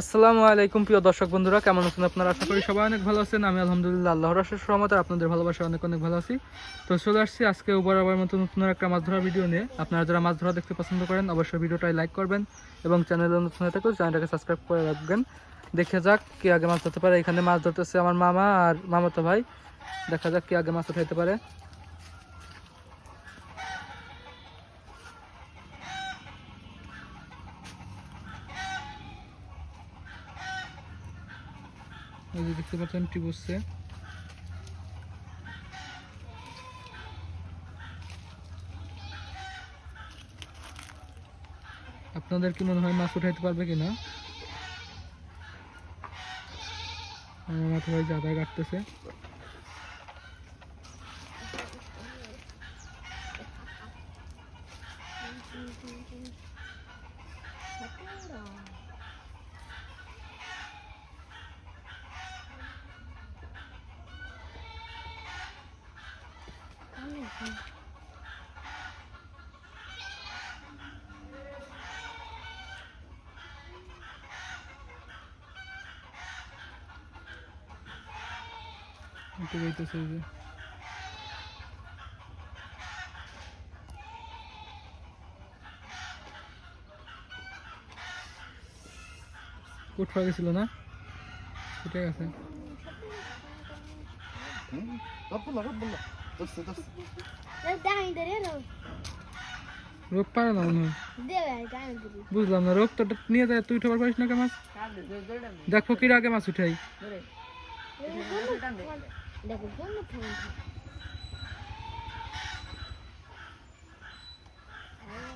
আসসালামু আলাইকুম প্রিয় দর্শক বন্ধুরা, কেমন আছেন আপনারা? আশা করি সবাই অনেক ভালো আছেন। আমি আলহামদুলিল্লাহ আল্লাহর আশেষ রহমতে আপনাদের ভালোবাসা অনেক অনেক ভালো আছি। তো চলে আসছি আজকে উপর আবার মতো নতুন একটা মাছ ধরা ভিডিও নিয়ে। আপনারা যারা মাছ ধরা দেখতে পছন্দ করেন, অবশ্যই ভিডিওটাই লাইক করবেন এবং চ্যানেলে নতুন হয়ে থাকলে চ্যানেলটাকে সাবস্ক্রাইব করে রাখবেন। দেখে যাক কে আগে মাছ ধরতে পারে। এখানে মাছ ধরতেছে আমার মামা আর মামাতো ভাই। দেখা যাক কে আগে মাছ উঠাইতে পারে এই যে দেখতে পাচ্ছেন টি বসছে আপনাদের কি মনে হয় মাছ উঠাইতে পারবে কিনা? আমার মাথা ভাই জাদা কাটতেছে। একটু বইতেছে এই যে। উঠা গেছিল না? উঠে গেছে। রোগ পারে না বুঝলাম না রোগ তো নিয়ে যায় তুই উঠাবার পারিস না কে মাছ? দেখ ফকির আগে মাছ উঠাই।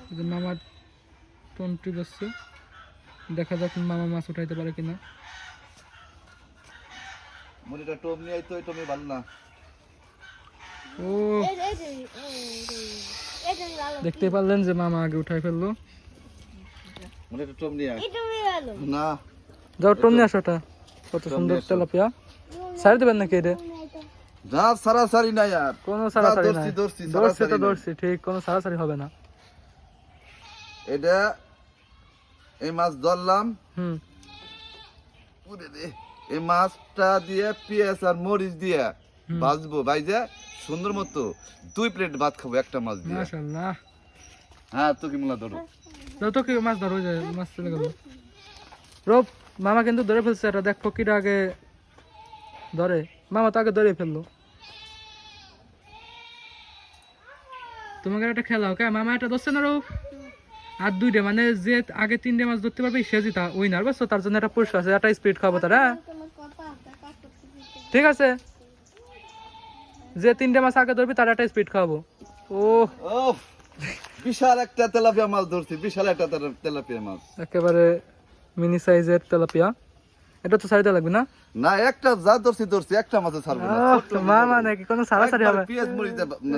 এই যে মামার টন্টি বসছে। দেখা যাক মামা মাছ উঠাইতে পারে কিনা। মনিটা টোপ নিয়ে আইতো এটা ভালো না। ও। দেখতে পারলেন যে মামা আগে উঠাই ফেলল। মনিটা টোপ নিয়ে না। যাও টন নিয়ে আসো কত সুন্দর। তেলাপিয়া। সারি দেবেন নাকি এটা? যা সারাসারি না ইয়ার কোনো সারাসারি নাই। ধরছি, ধরছি, ধরছি তো সারাসারি ঠিক কোনো সারাসারি হবে না। এটা এই মাছ ধরলাম। হুম। পুরে দে এই মাছটা দিয়ে পেঁয়াজ আর মরিচ দিয়ে হুম। ভাজবো ভাইজে সুন্দর মতো। দুই প্লেট ভাত খাব একটা মাছ দিয়ে। মাশাআল্লাহ হ্যাঁ তো কি মোলা ধরো। তো কি মাছ ধরো মাছ চলে গেল। রব মামা কিন্তু ধরে ফেলছে এটা দেখ ফকির আগে ধরে। মামা তো আগে ধরে ফেলল। তোমাকে একটা খেলা ওকে মামা এটা ধরছে না রব আর দুইটা মানে যে আগে তিনটে মাছ ধরতে পারবে সে জিতা উইনার বুঝছ? তার জন্য একটা পুরস্কার আছে একটা স্পিড খাব তার হ্যাঁ? ঠিক আছে। যে তিনটে মাছ আগে ধরবি তার একটা স্পিড খাব ও বিশাল একটা তেলাপিয়া মাছ ধরছি বিশাল একটা তেলা- তেলাপিয়া মাছ। একেবারে মিনি সাইজের তেলাপিয়া। এটা তো লাগবে না? না একটা যা ধরছি ধরছি একটা মাছে ছাড়বো না। মা মাছ। মানে কি কোনো সারাসারি একবার হবে? না,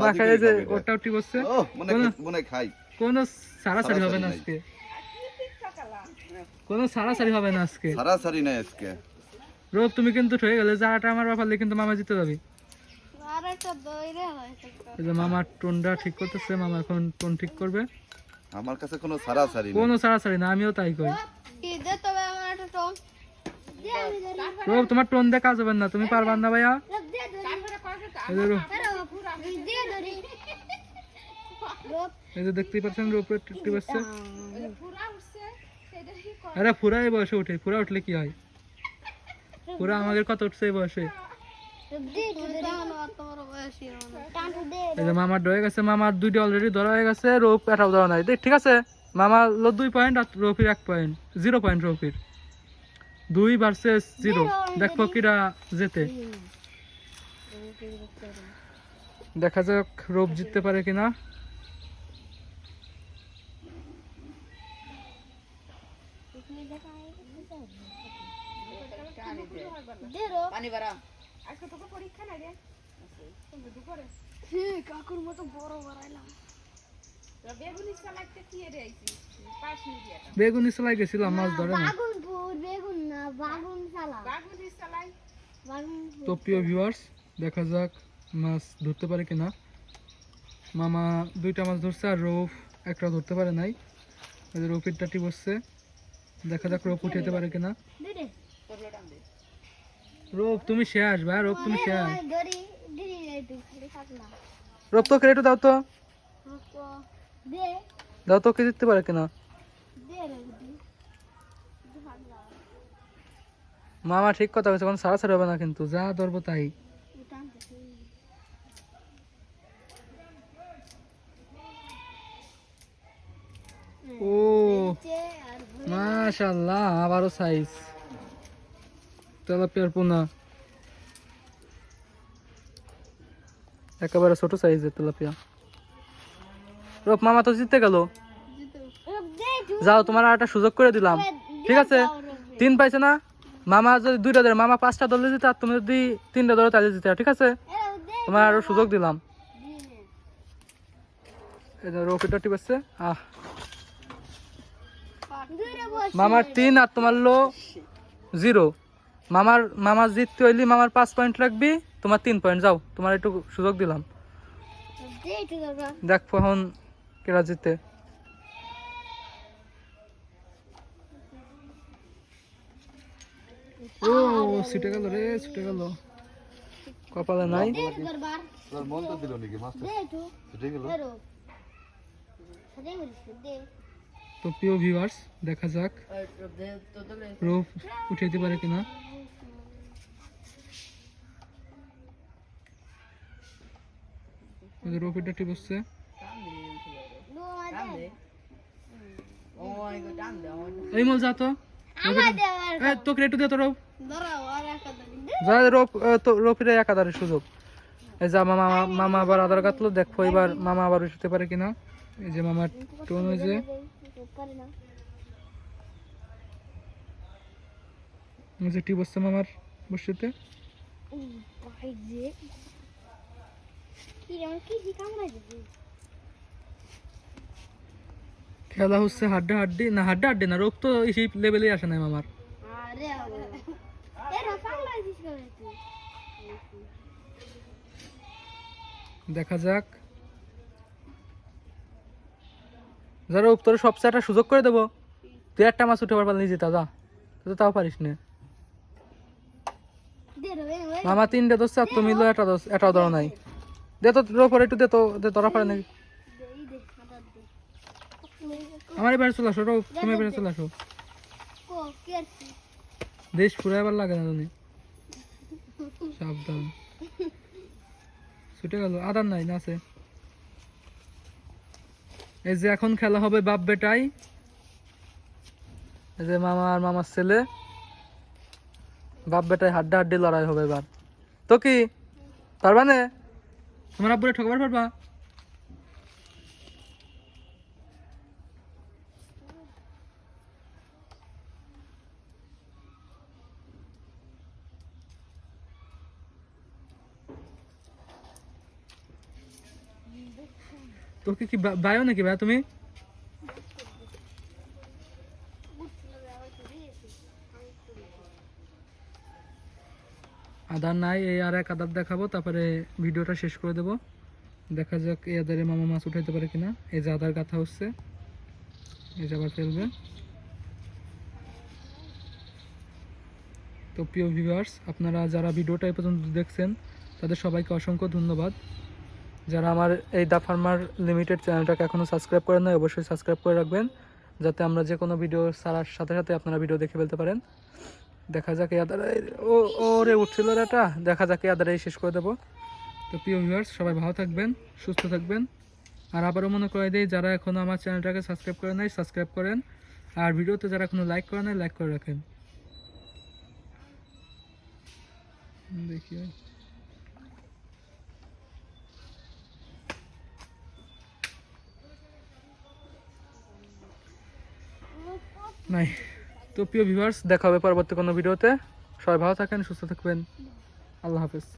মা খাই যে ওটা উঠি বসছে। ও মনে মনে খাই। কোনো সারাসারি হবে না আজকে? কোনো সারাসারি হবে না আজকে? সারাসারি নাই আজকে। রোগ তুমি কিন্তু হয়ে গেলে যারাটা আমার বাপালে কিন্তু মামা জিতে যাবি। এই যে মামার টোনটা ঠিক করতেছে মামা এখন টোন ঠিক করবে। আমার কাছে কোনো সারাসারি নেই। কোনো সারাসারি না আমিও তাই কই রোগ তোমার টোন দিয়ে কাজ হবে না, তুমি পারবার না ভাইয়া। আমাদের কত উঠছে বয়সে? মামার ডয়ে গেছে মামার দুইটা অলরেডি ধরা হয়ে গেছে, রোপ এটাও ধরা নাই। ঠিক আছে? মামার দুই পয়েন্ট আর রফির এক পয়েন্ট জিরো পয়েন্ট রফির দুই ভার্সেস জিরো দেখ ফকিরা যেতে দেখা যাক রোপ জিততে পারে কিনা। কাকুর মতো বড় বাড়াইলাম। বেগুনি সেলাই গেছিলাম মাছ ধরে না বাগুন ফুল বেগুন না বাগুন সালা বাগুন তো প্রিয় ভিউয়ার্স দেখা যাক মাছ ধরতে পারে কিনা মামা দুইটা মাছ ধরছে আর রৌফ একটা ধরতে পারে নাই এই রৌফের টাটি বসছে দেখা যাক রোপ উঠাইতে পারে কিনা রোপ তুমি শেষ ভাই রোপ তুমি শেষ রোপ তো ক্রেটু দাও তো দে দাও, তোকে দিতে পারে কিনা? মামা ঠিক কথা বলছে, কোনো সারাসারি হবে না কিন্তু, যা ধরবো তাই। ও আর মাশাল্লাহ আবারও সাইজ তেলাপিয়ার পোনা। একেবারে ছোট সাইজের তেলাপিয়া। রোপ, মামা তো জিততে গেল। যাও তোমার আর একটা সুযোগ করে দিলাম। ঠিক আছে? তিন পাইছে না? মামা যদি দুইটা ধরে মামা পাঁচটা দলে দিতে আর তুমি যদি তিনটা ধরো তাহলে দিতে ঠিক আছে? তোমার আরও সুযোগ দিলাম। রোপিটা টিপ আছে আহ। মামার তিন আর তোমার লো জিরো। মামার মামার জিততে হইলি মামার পাঁচ পয়েন্ট রাখবি তোমার তিন পয়েন্ট। যাও তোমার একটু সুযোগ দিলাম। দেখো এখন কেরা জিতে। ও ছুটে গেল রে ছুটে গেল। কপালে নাই? তোর মন তো দিল নাকি মাছটা ছুটে গেল? তো প্রিয় ভিউয়ার্স দেখা যাক রোপ উঠাইতে পারে কিনা। ওই যে রোপ এটা টিপ হচ্ছে। এই মল যা তো। তোকে একটু দে তো রোপ যা রোপ তো রোপিরে একাধারে সুযোগ। এই যা মামা মামা আবার আধার কাটলো দেখো এবার মামা আবার উঠতে পারে কিনা। এই যে মামার টোন হয়েছে এই যে টিপ হচ্ছে মামার বসিতে খেলা হচ্ছে হাড্ডা হাড্ডি না হাড্ডা হাড্ডি না রোগ তো সেই লেভেলেই আসে না মামার দেখা যাক। যারা উত্তরে সবচেয়ে একটা সুযোগ করে দেবো। তুই একটা মাছ উঠে পারবার নিজে যা। তুই তো তাও পারিস না। মামা তিনটে দোষ আর তুমি একটা দোষ এটাও ধরো নাই। দে তো রোপর একটু দে তো দে ধরা পারে নাকি। আমার এবারে চলে আসো তুমি এবারে চলে আসো। দেশ পুরো এবার লাগে না তুমি সাবধান। ছুটে গেল আদার নাই না আছে। এই যে এখন খেলা হবে বাপ বেটাই। এই যে মামা আর মামার ছেলে। বাপ বেটাই হাড্ডা হাড্ডি লড়াই হবে এবার। তো কি? পারবা না? তোমার আব্বুরে ঠকবার পারবা? তোকে কি বায়ো নাকি ভাই তুমি? আদার নাই, এই আর এক আদার দেখাবো, তারপরে ভিডিওটা শেষ করে দেব। দেখা যাক এই আদারে মামা মাছ উঠাইতে পারে কিনা। এই যে আদার গাথা হচ্ছে, এই যে আবার ফেলবে। তো প্রিয় ভিউয়ার্স আপনারা যারা ভিডিওটা এই পর্যন্ত দেখছেন, তাদের সবাইকে অসংখ্য ধন্যবাদ। যারা আমার এই দা ফার্মার লিমিটেড চ্যানেলটাকে এখনও সাবস্ক্রাইব করেন নাই, অবশ্যই সাবস্ক্রাইব করে রাখবেন, যাতে আমরা যে কোনো ভিডিও ছাড়ার সাথে সাথে আপনারা ভিডিও দেখে ফেলতে পারেন। দেখা যাক আদারে ও, ওরে উঠছিল এটা। দেখা যাক আদারে শেষ করে দেবো। তো প্রিয় ভিউয়ার্স সবাই ভালো থাকবেন, সুস্থ থাকবেন। আর আবারও মনে করে দিই, যারা এখনও আমার চ্যানেলটাকে সাবস্ক্রাইব করে নাই, সাবস্ক্রাইব করেন। আর ভিডিওতে যারা এখনও লাইক করে নাই লাইক করে রাখেন। দেখি। নাই। তো প্রিয় ভিউয়ার্স দেখা হবে পরবর্তী কোনো ভিডিওতে। সবাই ভালো থাকেন, সুস্থ থাকবেন। আল্লাহ হাফেজ।